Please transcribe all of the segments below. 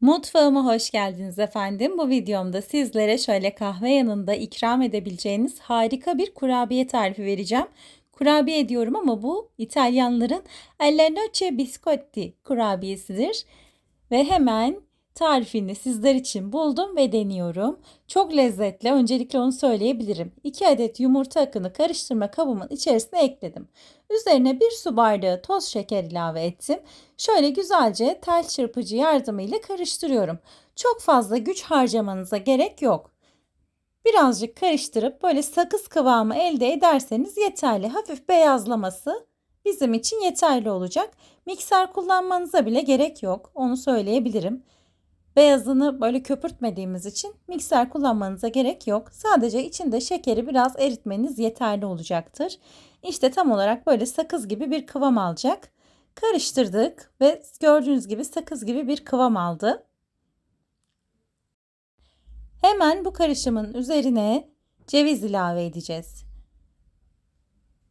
Mutfağıma hoş geldiniz efendim. Bu videomda sizlere şöyle kahve yanında ikram edebileceğiniz harika bir kurabiye tarifi vereceğim. Kurabiye diyorum ama bu İtalyanların alla noce biscotti kurabiyesidir. Ve hemen tarifini sizler için buldum ve deniyorum. Çok lezzetli. Öncelikle onu söyleyebilirim. 2 adet yumurta akını karıştırma kabımın içerisine ekledim. Üzerine 1 su bardağı toz şeker ilave ettim. Şöyle güzelce tel çırpıcı yardımıyla karıştırıyorum. Çok fazla güç harcamanıza gerek yok. Birazcık karıştırıp böyle sakız kıvamı elde ederseniz yeterli. Hafif beyazlaması bizim için yeterli olacak. Mikser kullanmanıza bile gerek yok. Onu söyleyebilirim. Beyazını böyle köpürtmediğimiz için mikser kullanmanıza gerek yok. Sadece içinde şekeri biraz eritmeniz yeterli olacaktır. İşte tam olarak böyle sakız gibi bir kıvam alacak. Karıştırdık ve gördüğünüz gibi sakız gibi bir kıvam aldı. Hemen bu karışımın üzerine ceviz ilave edeceğiz.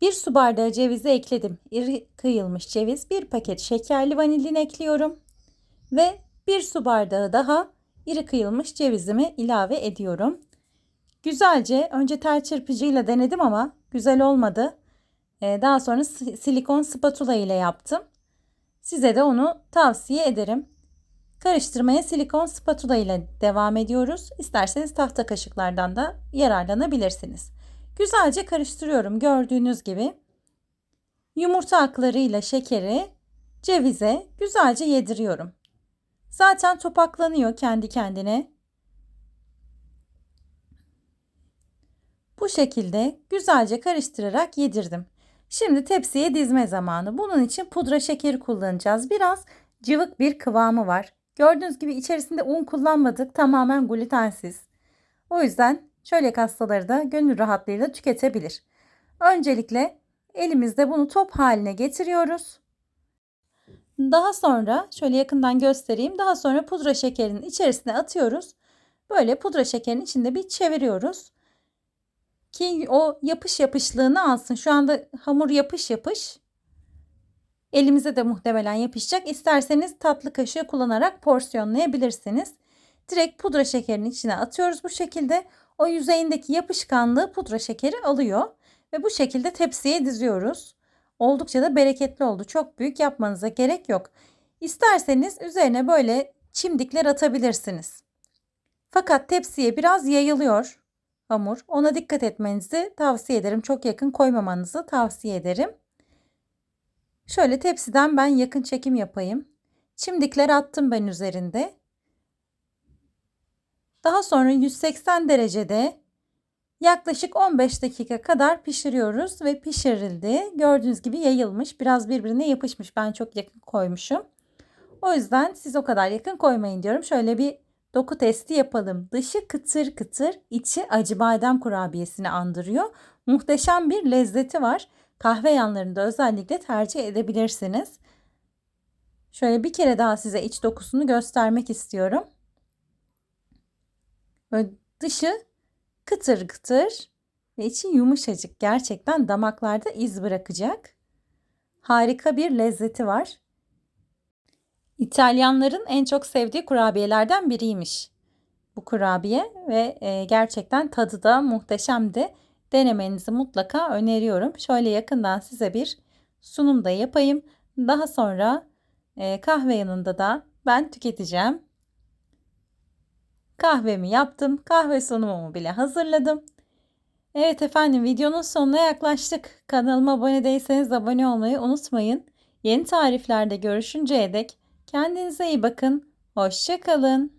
Bir su bardağı cevizi ekledim. İri kıyılmış ceviz, bir paket şekerli vanilin ekliyorum ve bir su bardağı daha iri kıyılmış cevizimi ilave ediyorum. Güzelce önce tel çırpıcıyla denedim ama güzel olmadı. Ee, daha sonra silikon spatula ile yaptım. Size de onu tavsiye ederim. Karıştırmaya silikon spatula ile devam ediyoruz. İsterseniz tahta kaşıklardan da yararlanabilirsiniz. Güzelce karıştırıyorum gördüğünüz gibi. Yumurta aklarıyla şekeri cevize güzelce yediriyorum. Zaten topaklanıyor kendi kendine. Bu şekilde güzelce karıştırarak yedirdim. Şimdi tepsiye dizme zamanı. Bunun için pudra şekeri kullanacağız. Biraz cıvık bir kıvamı var. Gördüğünüz gibi içerisinde un kullanmadık. Tamamen glutensiz. O yüzden çölyak hastaları da gönül rahatlığıyla tüketebilir. Öncelikle elimizde bunu top haline getiriyoruz. Daha sonra şöyle yakından göstereyim. Daha sonra pudra şekerinin içerisine atıyoruz. Böyle pudra şekerin içinde bir çeviriyoruz. Ki o yapış yapışlığını alsın. Şu anda hamur yapış yapış. Elimize de muhtemelen yapışacak. İsterseniz tatlı kaşığı kullanarak porsiyonlayabilirsiniz. Direkt pudra şekerinin içine atıyoruz bu şekilde. O yüzeyindeki yapışkanlığı pudra şekeri alıyor. Ve bu şekilde tepsiye diziyoruz. Oldukça da bereketli oldu. Çok büyük yapmanıza gerek yok. İsterseniz üzerine böyle çimdikler atabilirsiniz. Fakat tepsiye biraz yayılıyor hamur. Ona dikkat etmenizi tavsiye ederim. Çok yakın koymamanızı tavsiye ederim. Şöyle tepsiden ben yakın çekim yapayım. Çimdikler attım ben üzerinde. Daha sonra 180 derecede Yaklaşık 15 dakika kadar pişiriyoruz ve pişirildi. Gördüğünüz gibi yayılmış. Biraz birbirine yapışmış. Ben çok yakın koymuşum. O yüzden siz o kadar yakın koymayın diyorum. Şöyle bir doku testi yapalım. Dışı kıtır kıtır, içi acı badem kurabiyesini andırıyor. Muhteşem bir lezzeti var. Kahve yanlarında özellikle tercih edebilirsiniz. Şöyle bir kere daha size iç dokusunu göstermek istiyorum. Böyle dışı Kıtır kıtır ve içi yumuşacık. Gerçekten damaklarda iz bırakacak. Harika bir lezzeti var. İtalyanların en çok sevdiği kurabiyelerden biriymiş bu kurabiye ve e, gerçekten tadı da muhteşemdi. Denemenizi mutlaka öneriyorum. Şöyle yakından size bir sunum da yapayım. Daha sonra e, kahve yanında da ben tüketeceğim. Kahvemi yaptım. Kahve sunumumu bile hazırladım. Evet efendim videonun sonuna yaklaştık. Kanalıma abone değilseniz abone olmayı unutmayın. Yeni tariflerde görüşünceye dek kendinize iyi bakın. Hoşçakalın.